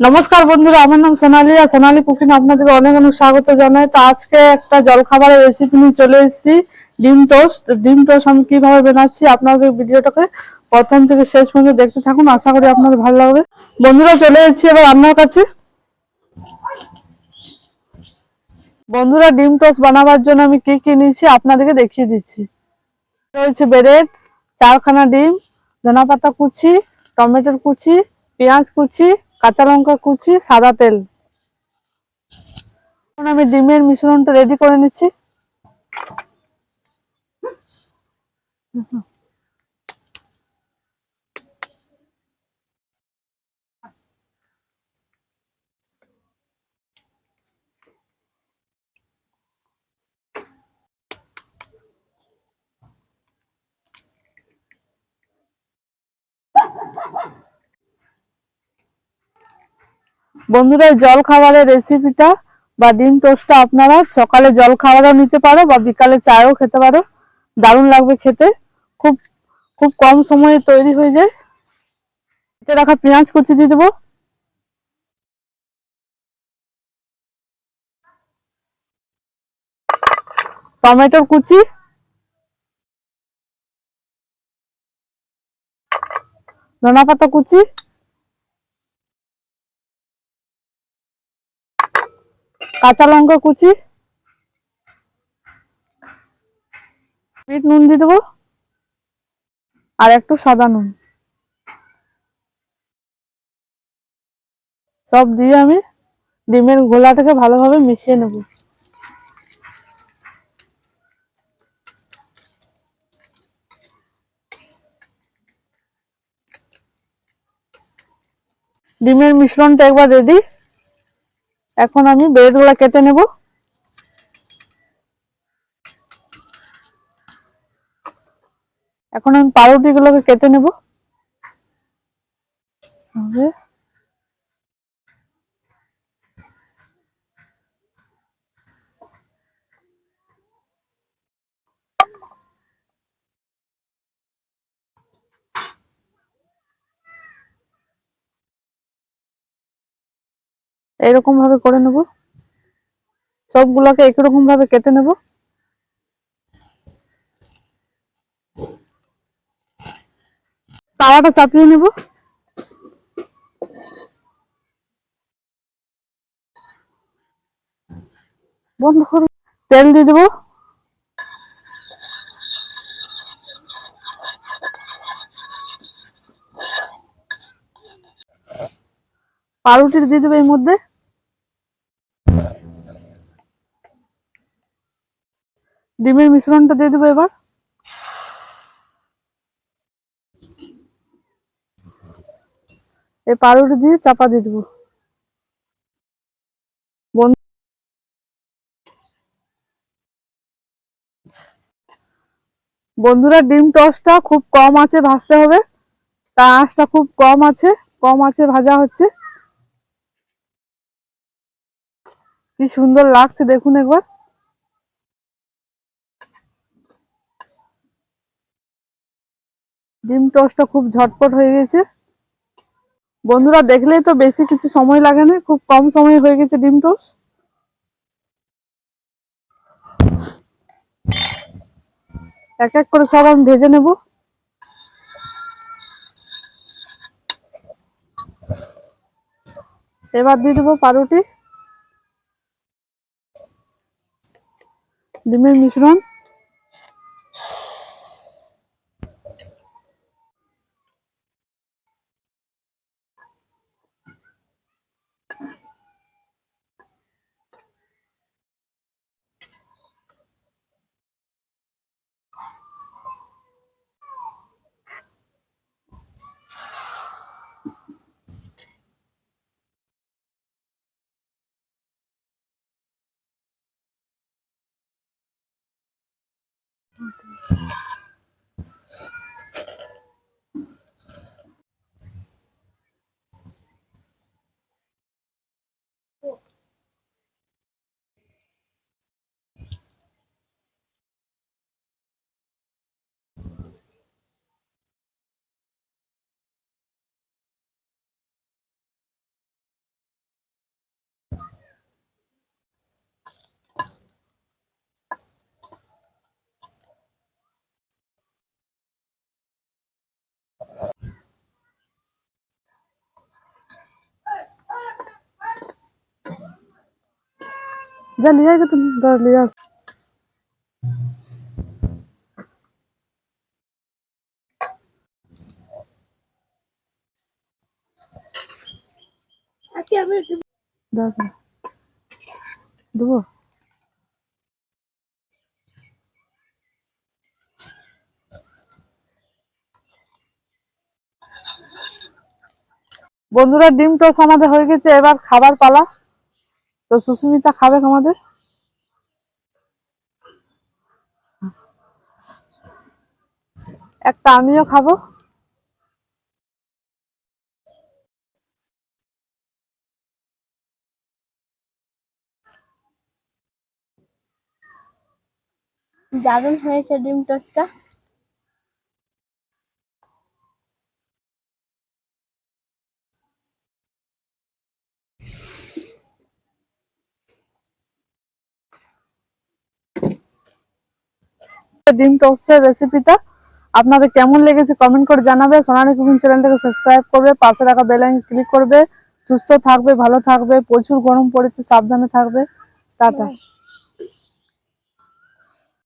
নমস্কার বন্ধুরা, আমার নাম সোনালি আর সোনালি কুকিং আপনাদের অনেক অনেক স্বাগত জানাই। তো আজকে একটা জলখাবারের রেসিপি নিয়ে চলে এসেছি, ডিম টোস্ট ডিম টোস্ট আমি কীভাবে বানাচ্ছি আপনাদের ভিডিওটাকে প্রথম থেকে শেষ পর্যন্ত দেখতে থাকুন, আশা করি আপনাদের ভালো লাগবে। বন্ধুরা, চলে এসেছি এবার আপনার কাছে। বন্ধুরা, ডিম টোস্ট বানাবার জন্য আমি কি কি নিয়েছি আপনাদেরকে দেখিয়ে দিচ্ছি। রয়েছে ব্রেড, চারখানা ডিম ধনা পাতা কুচি টমেটোর কুচি, পেঁয়াজ কুচি, কাঁচা লঙ্কা কুচি, সাদা তেল। এখন আমি ডিমের মিশ্রণটা রেডি করে নিচ্ছি। বন্ধুরা জল খাবারের রেসিপিটা বা ডিম টোস্টটা আপনারা সকালে জল খাবারও নিতে পারো বা বিকালে চায়ও খেতে পারো। দারুণ লাগবে খেতে। খুব খুব কম সময়ে তৈরি হয়ে যায়। এতে রাখা পেঁয়াজ কুচি দিয়ে দেবো। টমেটোর কুচি। ধনা পাতা কুচি। কাঁচা লঙ্কা কুচি। বিট নুন দিয়ে দেবো। আর একটু সাদা নুন। সব দিয়ে আমি ডিমের গোলাটাকে ভালোভাবে মিশিয়ে নেব। ডিমের মিশ্রণটা একবার রেডি এখন আমি ব্রেডগুলা কেটে নেব। এখন আমি পাউরুটি গুলোকে কেটে নেব। এরকম ভাবে করে নেব। সবগুলোকে একই রকম ভাবে কেটে নেব। তাওয়াটা চাপিয়ে নেব। বন্ধ করো। তেল দিয়ে দেবো। পাউরুটি দিয়ে দেবো এর মধ্যে। ডিমের মিশ্রণটা দিয়ে দেবো এবার। এই পাউরুটি দিয়ে চাপা দিয়ে দেবো। বন্ধুরা, ডিম টসটা খুব কম আছে, ভাজতে হবে। তা আঁচটা খুব কম আছে কম আছে, ভাজা হচ্ছে। কি সুন্দর লাগছে, দেখুন একবার। ডিম টোস্টটা খুব ঝটপট হয়ে গেছে। বন্ধুরা, দেখলেই তো বেশি কিছু সময় লাগে না, খুব কম সময় হয়ে গেছে ডিম টোস্ট। এক এক করে সব আমি ভেজে নেব। এবার দিয়ে দেবো পাউরুটি। ডিমের মিশ্রণ। Mm-hmm. যা লিয়ে আয় গে তুমি দাঁড়া লিয়ে আস দাও দাও। দেবো বন্ধুরা ডিম টোস আমাদের হয়ে গেছে এবার খাবার পালা। তো সুস্মিতা খাবে আমাদের? একটা আমিও খাব। দারুণ হয়েছে ডিম টোস্টটা। ডিম টোস্টের রেসিপিটা আপনাদের কেমন লেগেছে কমেন্ট করে জানাবে। সোনালী কুকিং চ্যানেলটাকে সাবস্ক্রাইব করবে, পাশে রাখা বেল আইকন ক্লিক করবে। সুস্থ থাকবে, ভালো থাকবে, প্রচুর গরম পড়েছে, সাবধানে থাকবে। টাটা।